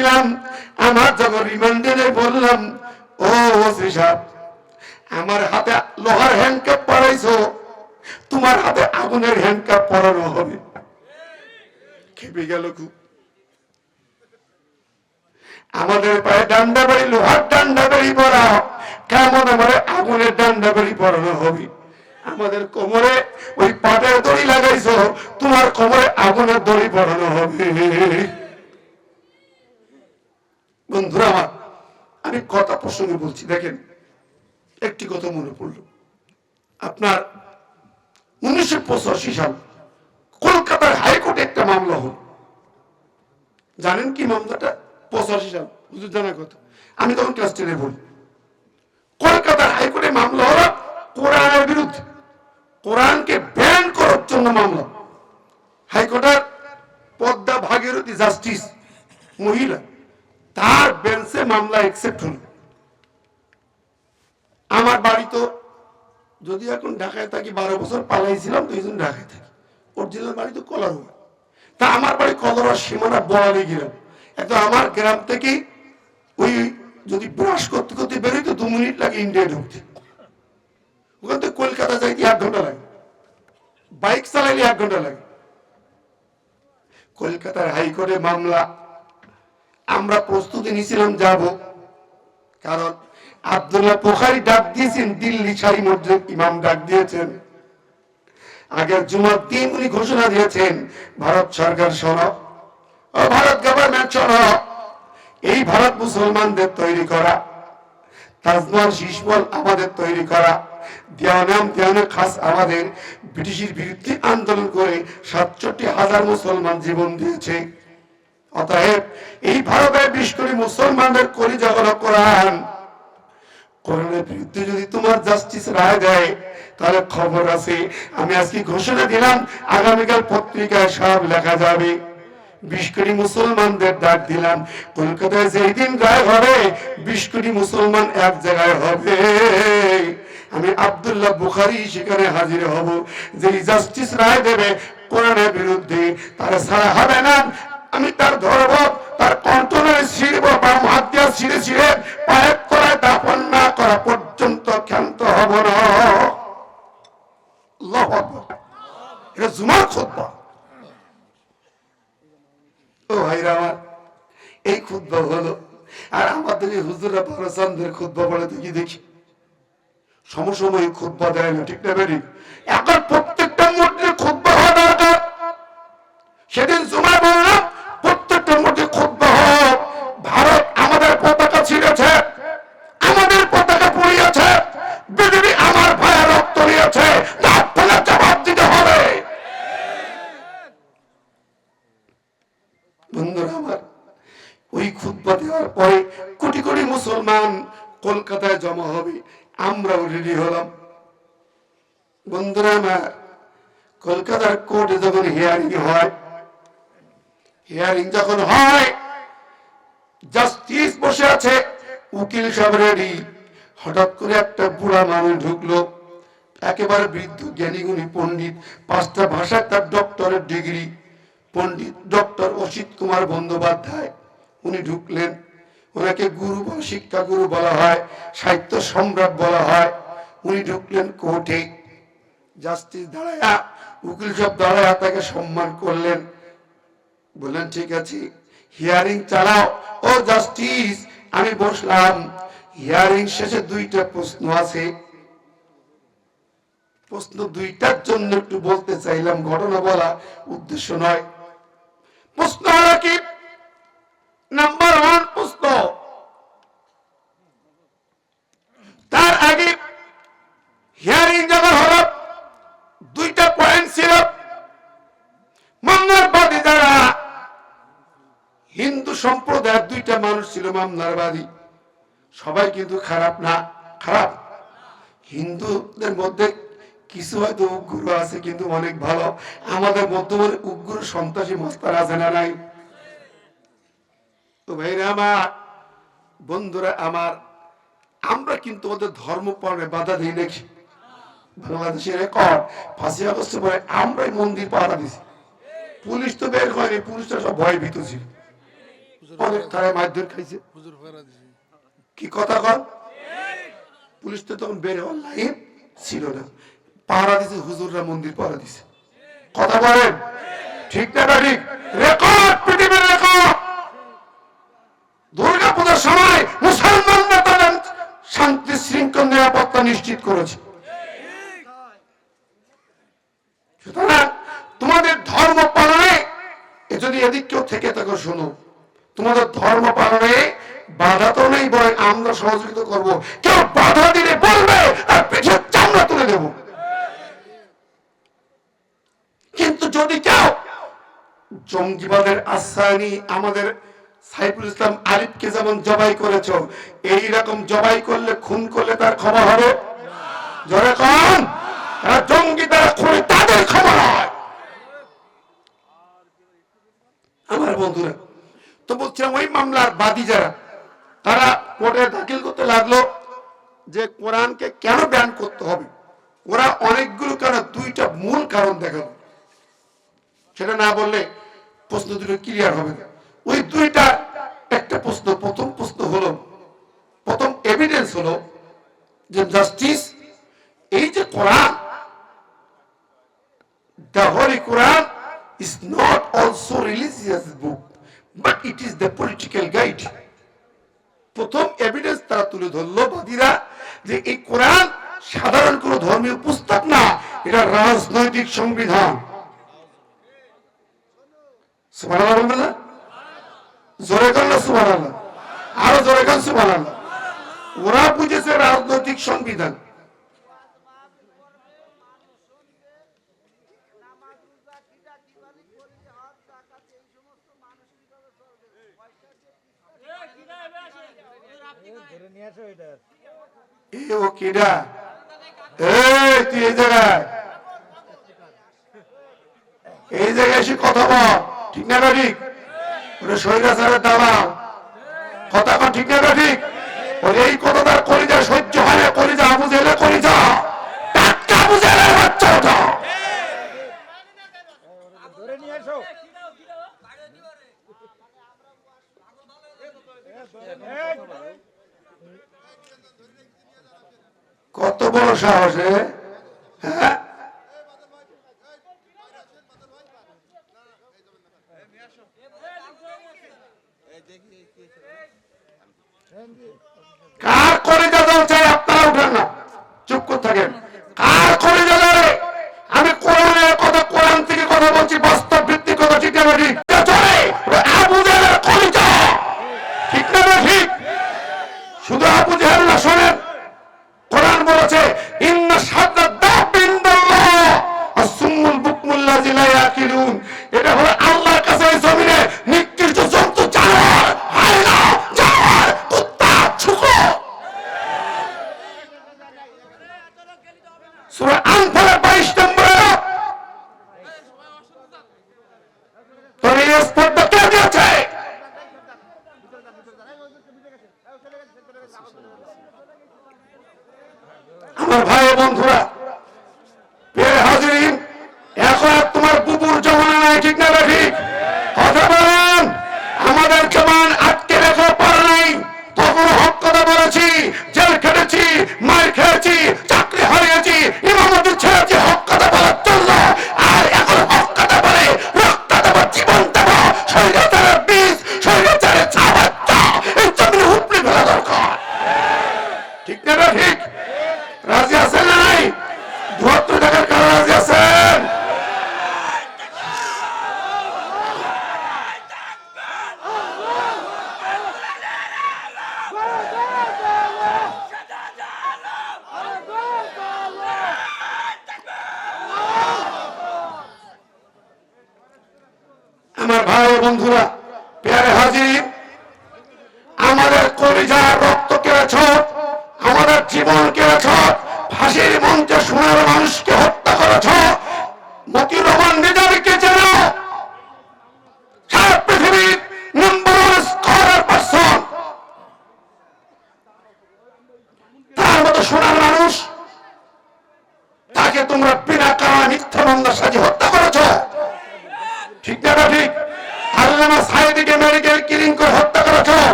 বলছিলাম আমার যখন রিমান্ডে বললাম, ও ওসি সাহেব, আমার হাতে লোহার হ্যান্ডকাপ পরাইছো, তোমার হাতে আগুনের হ্যান্ডকাপ পরানো হবে। খেপে গেল খুব। আমাদের পায়ে ডান্ডা বাড়ি, লোহার ডান্ডা বাড়ি পরা, কেমন আমার আগুনের ডান্ডা বাড়ি পরানো হবে? আমাদের কোমরে ওই পাটের দড়ি লাগাইছো, তোমার কোমরে আগুনের দড়ি পরানো হবে। বন্ধুরা আমার, আমি কথা প্রসঙ্গে বলছি, দেখেন, একটি কথা মনে পড়ল। আপনার উনিশশো পঁচাশি সাল কলকাতার হাইকোর্টে একটা মামলা হল। জানেন কি মামলাটা? পঁচাশি সাল, হুজুর জানার কথা। আমি তখন ক্লাস টেনে পড়ি। কলকাতার হাইকোর্টে মামলা হলো কোরআনের বিরুদ্ধে। কোরআনকে ব্যান করার জন্য মামলা। হাইকোর্টের পদ্মা ভাগীরথী জাস্টিস মহিলা তার বেঞ্চে মামলা একসেপ্ট হল। আমার বাড়ি তো যদি এখন ঢাকায় থাকি, বারো বছর পালাইছিলাম জন্য ঢাকায় থাকি। অরিজিনাল বাড়ি তো কলারুয়া। তা আমার বাড়ি কলরার সীমানা বড়ালি গ্রাম একদম আমার গ্রাম থেকে ওই যদি ব্রাশ করতে করতে বেরোই তো দু মিনিট লাগে ইন্ডিয়া ঢুকতে। ওখান থেকে কলকাতা যাইতে এক ঘণ্টা লাগে। বাইক চালাইলে এক ঘণ্টা লাগে। কলকাতার হাইকোর্টে মামলা আমরা প্রস্তুতি নিয়েছিলাম, যাব। কারণ আব্দুল্লাহ পোখারি ডাক দিয়েছেন, দিল্লি সারি মসজিদ ইমাম ডাক দিয়েছেন। আগের জুমার দিন উনি ঘোষণা দিয়েছেন, ভারত সরকার শোনো, ও ভারত গভর্নমেন্ট শোনো, এই ভারত মুসলমানদের তৈরি করা, তাজমহল শীষমহল আমাদের তৈরি করা, দেওয়ানাম দেওয়ানে খাস আমাদের ব্রিটিশের বিরুদ্ধে আন্দোলন করে সাতষট্টি হাজার মুসলমান জীবন দিয়েছে। অতএব এই ভারতের বিশ কোটি মুসলমানদের করি জগল কোরআন। কোরআনের বিরুদ্ধে যদি তোমার জাস্টিস রায় দেয়, তাহলে খবর আছে। আমি আজকে ঘোষণা দিলাম, আগামীকাল পত্রিকায় সব লেখা যাবে। বিশ মুসলমানদের ডাক দিলাম, কলকাতায় যেই দিন রায় হবে বিশ কোটি মুসলমান এক জায়গায় হবে। আমি আব্দুল্লাহ বুখারি সেখানে হাজির হব। যে জাস্টিস রায় দেবে কোরআনের বিরুদ্ধে, তারা ছাড়া হবে না। আমি তার ধরব তার কন্ট্রোলের ছিঁড়ব বা হাত দিয়া ছিঁড়ে ছিঁড়ে পায়ের করায় দাপন না করা পর্যন্ত ক্ষান্ত হব না। এটা জুমার খুতবা। ও ভাইরা আমার এই খুতবা হলো আর আমাদের এই হুজুরা বারোচান্দের খুতবা বলে দেখি দেখি। সমসাময়িক খুতবা দেয় না, ঠিক না বেরি এখন প্রত্যেকটা মধ্যে খুতবা হওয়া দরকার সেদিন পরে কোটি কোটি মুসলমান কলকাতায় জমা হবে, আমরাও রেডি হলাম। বন্ধুরা আমার, কলকাতার কোর্টে যখন হিয়ারিং হয় হিয়ারিং যখন হয় জাস্টিস বসে আছে, উকিল সব রেডি হঠাৎ করে একটা বুড়া মানুষ ঢুকলো, একেবারে বৃদ্ধ জ্ঞানীগুণী পণ্ডিত, পাঁচটা ভাষা তার ডক্টরের ডিগ্রি পণ্ডিত ডক্টর অসিত কুমার বন্দ্যোপাধ্যায়, উনি ঢুকলেন। ওনাকে গুরু শিক্ষা গুরু বলা হয়, সাহিত্য সম্রাট বলা হয়। উনি ঢুকলেন কোর্টে। জাস্টিস দাঁড়ায়া, উকিল সব দাঁড়ায়া তাকে সম্মান করলেন। বললেন, ঠিক আছে, হিয়ারিং চালাও। ও জাস্টিস, আমি বসলাম। হিয়ারিং শেষে দুইটা প্রশ্ন আছে। প্রশ্ন দুইটার জন্য একটু বলতে চাইলাম, ঘটনা বলা উদ্দেশ্য নয়। প্রশ্ন হলো কি নাম্বার ওয়ান প্রশ্ন তার আগে হিয়ারিং যখন হলো দুইটা পয়েন্ট ছিল মামলার বাদী যারা হিন্দু সম্প্রদায়ের দুইটা মানুষ ছিল মামলার বাদী সবাই কিন্তু খারাপ না, খারাপ। হিন্দুদের মধ্যে কিছু হয়তো উগ্র আছে, কিন্তু অনেক ভালো। আমাদের মধ্যে উগ্র সন্ত্রাসী মাস্তার আছে না নাই? তো ভাইরা আমার, বন্ধুরা আমার, আমরা কিন্তু ওদের ধর্ম পালনে বাধা দিই নাকি? বাংলাদেশের রেকর্ড ফাঁসি আগস্ট পরে আমরাই মন্দির পাহারা দিছি। পুলিশ তো বের হয়নি পুলিশটা সব ভয় ভীত ছিল। অনেক তারাই মারধর খাইছে। কি কথা কর? পুলিশ তো তখন বের হওয়ার লাইন ছিল না। পাহারা দিছে হুজুররা মন্দির পাহারা দিছে। কথা বলেন? ঠিক না ঠিক? রেকর্ড পৃথিবীর রেকর্ড দুর্গা পূজার সময় মুসলমানরা তাদের শান্তি শৃঙ্খল নিরাপত্তা নিশ্চিত করেছে। সুতরাং তোমাদের ধর্ম পালনে এ যদি এদিক কেউ থেকে থাকো শোনো। তোমাদের ধর্ম পালনে বাধা তো নেই বরং আমরা সহযোগিতা করব। কেউ বাধা দিলে বলবে আর পিঠে চামড়া তুলে দেব। কিন্তু যদি কেউ জঙ্গিবাদের আশ্রয় নিয়ে আমাদের সাইফুল ইসলাম আরিফকে যেমন জবাই করেছ, এই রকম জবাই করলে, খুন করলে তার ক্ষমা হবে? জোরে কন। তারা জঙ্গি তারা খুনি, তাদের খবর হয়। আমার বন্ধুরা তো বলছিলাম ওই মামলার বাদী যারা তারা কোর্টে দাখিল করতে লাগল যে কোরআনকে কেন ব্যান করতে হবে? ওরা অনেকগুলো কারণ দুইটা মূল কারণ দেখাল। সেটা না বললে প্রশ্ন দুটো ক্লিয়ার হবে না। ওই দুইটা একটা প্রশ্ন প্রথম প্রশ্ন হলো প্রথম এভিডেন্স হলো যে জাস্টিস এই যে কোরআন the Holy Quran is not also religious book, but it is the political guide প্রথম এভিডেন্স তারা তুলে ধরলো বাদীরা যে এই কোরআন সাধারণ কোন ধর্মীয় পুস্তক না, এটা রাজনৈতিক সংবিধান? জোরে সুবহানাল্লাহ। আরও জোরে সুবহানাল্লাহ। ওরা বুঝেছে রাজনৈতিক সংবিধান। ও কেডা? এই তুই এই জায়গায়। এই জায়গায় এসে কথা বল। ঠিক না ঠিক? স্বৈরাচারের দালাল। কথা কন ঠিক না ঠিক? ওরে এই কথা কলিজা সহ্য হয় না কলিজা আবু জেলে কলিজা। টাটকা জেলের বাচ্চা ওটা কত বড় সাহস বিনা কারণে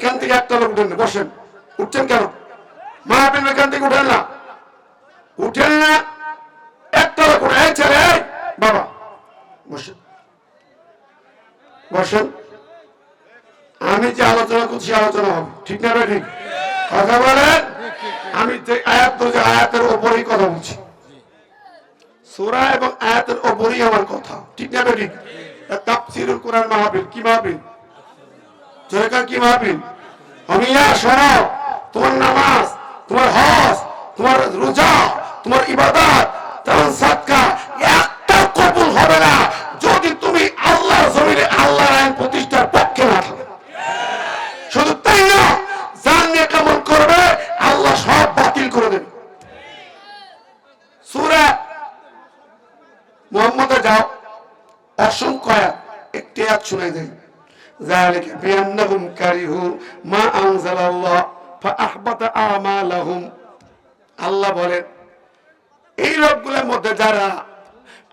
এইখান থেকে একটা লোক উঠেন বসেন। উঠছেন কেন? মা আপনি এখান থেকে উঠেন না। উঠেন না, একটা লোক উঠে ছেলে বাবা। বসেন। বসেন। আমি যে আলোচনা করছি আলোচনা হবে। ঠিক না ঠিক? কথা বলেন। আমি আয়াতের ওপরেই কথা বলছি। সোরা এবং আয়াতের ওপরেই আমার কথা। ঠিক না ঠিক? কোরআন মাহফিল কি মাহফিল জয়কার কি মাহফিল আমিয়া শোনো আল্লাহ বলেন, এই লোকগুলোর মধ্যে যারা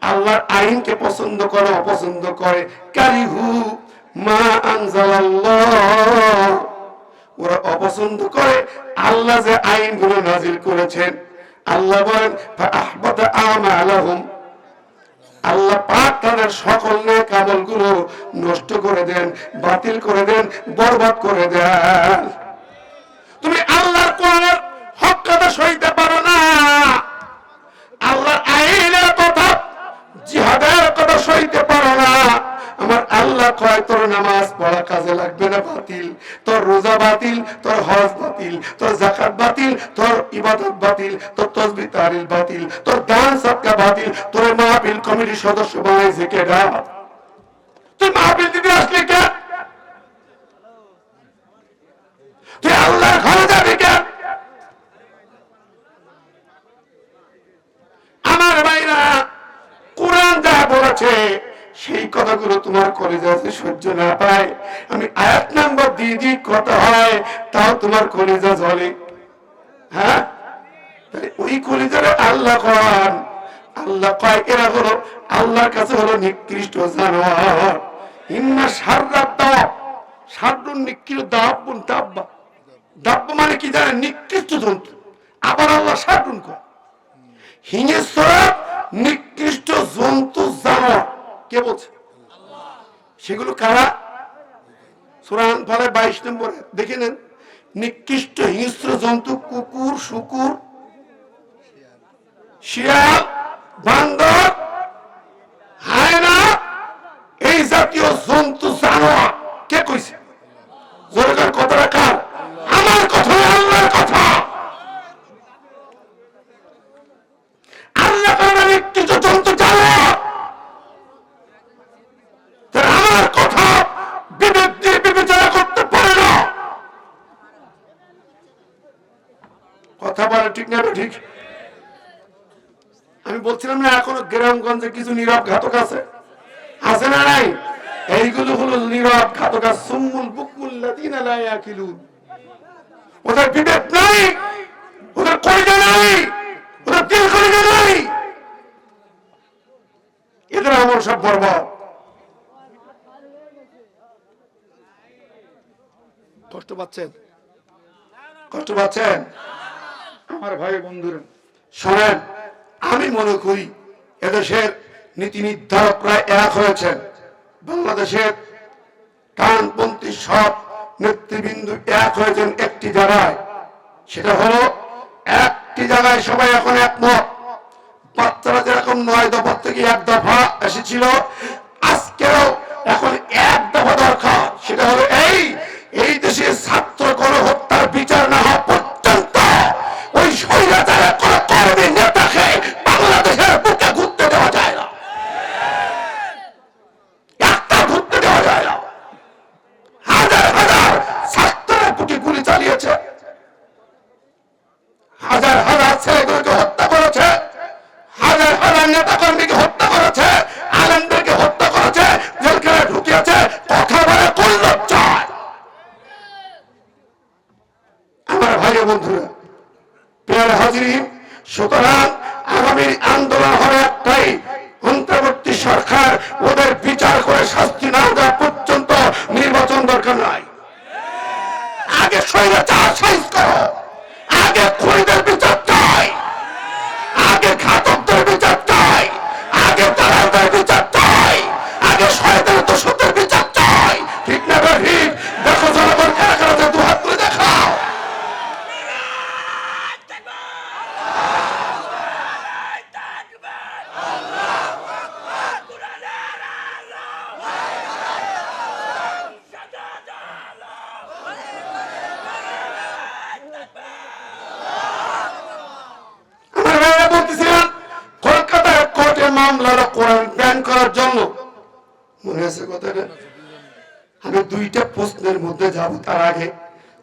আল্লাহর আইনকে পছন্দ করে, অপছন্দ করে, কারিহু মা আনজালাল্লাহ, ওরা অপছন্দ করে আল্লাহ যে আইনগুলো নাজিল করেছেন। আল্লাহ বলেন আহবাদ আমালাহুম, আল্লাহ পাক তাদের সকল নেক আমলগুলো নষ্ট করে দেন, বাতিল করে দেন, বরবাদ করে দেন। তুমি আল্লাহর কোরআনের হক কথা সইতে কয় তোর নামাজ পড়া কাজে লাগবে না বাতিল? তোর রোজা বাতিল, তোর হজ বাতিল, তোর জাকাত বাতিল, তোর ইবাদত বাতিল, তোর তসবি তারিল বাতিল, তোর দান সৎকা বাতিল, তোর মাহফিল কমিটির সদস্য বানাইছে কেডা তুই মাহফিল দিতে আসলি কে? তুই আল্লাহর ঘরে যাবি কে আমার ভাইরা কোরআন যা বলেছে সেই কথাগুলো তোমার কলেজে আছে, সহ্য না পায়। আমি আয়াত নাম্বার দিয়ে দিই কথা হয়, তাও তোমার কলেজা জলে হ্যাঁ? ওই কলেজারে আল্লাহ কন আল্লাহ কয়, এরা হলো আল্লাহর কাছে হলো নিকৃষ্ট জানোয়ার। ইন্না সাররাত দাব। সারুন নিকৃষ্ট, দাব্বুন দাব্বা দাব্বা মানে কি জানেন? নিকৃষ্ট জন্তু। আবার আল্লাহ সারুন কয়। হিংস্রা, নিকৃষ্ট জন্তু জানোয়ার। কে বলছে? সেগুলো কারা? সুরান ফলে বাইশ নম্বরে, দেখে নেন। নিকৃষ্ট হিংস্র জন্তু, কুকুর, শুকুর, শিয়াল, বান্দর, হায়না, এই জাতীয় জন্তু, জানোয়ার। কে কইছে? জোরকার কথাটা কার আমার কথা আল্লাহর কথা আল্লাহ কারণে নিকৃষ্ট জন্তু জানোয়ার তারা আমার কথা বিবেক দিয়ে বিবেচনা করতে পারে না কথা বলে ঠিক না ঠিক? আমি বলছিলাম না, এখনও গ্রামগঞ্জে কিছু নীরব ঘাতক আছে? আছে না নাই? এইগুলো হলো নীরব ঘাতক, আর সুম্মুল বুকমুল লাদিনা ওদের বিবেক নাই? ওদের কলিজা নাই? ওদের দিল কলিজা নাই? এদের আমল সব বরবাদ। কষ্ট পাচ্ছেন? কষ্ট পাচ্ছেন? আমার ভাই বন্ধুরা শোনেন আমি মনে করি এদেশের নীতি নির্ধারকরা এক হয়েছেন। বাংলাদেশের ডানপন্থী সব নেতৃবৃন্দ এক হয়েছেন একটি জায়গায়। সেটা হলো একটি জায়গায় সবাই এখন একমত। বাচ্চারা যেরকম নয় দফা থেকে এক দফা এসেছিল, আজকেও এখন এক দফা দরকার। সেটা হলো এই ওদের কোরআন ব্যান করার জন্য। মনে আছে কথাটা? আমি দুইটা প্রশ্নের মধ্যে যাব তার আগে।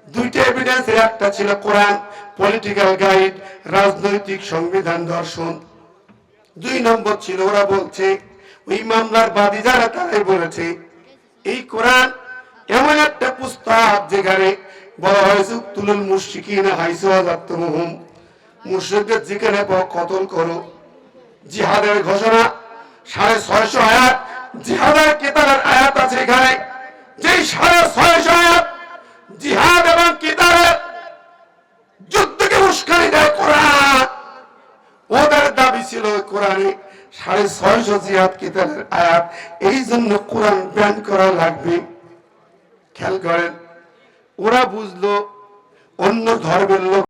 দুইটা এভিডেন্স একটা ছিল কোরআন পলিটিক্যাল গাইড রাজনৈতিক সংবিধান দর্শন। দুই নম্বর ছিল, ওরা বলছে, ওই মামলার বাদী যারা, তারাই বলেছে, এই কোরআন এমন একটা পুস্তক যেখানে বলা হয়েছে তুলুল মুশরিকিনা হাইসু মুশরিকদের যেখানে কতল করো। জিহাদের ঘোষণা, সাড়ে ছয়শো আয়াত, জিহাদের কেতারের আয়াত আছে এখানে। যেই সাড়ে ছয়শো আয়াত জিহাদ এবং কেতারের যুদ্ধকে উস্কানি দেয় কোরআন। ওদের দাবি ছিল কোরআনে সাড়ে ছয়শো জিহাদ কিতাবের আয়াত এই জন্য কোরআন ব্যান করা লাগবে। খেয়াল করেন, ওরা বুঝলো অন্য ধর্মের লোক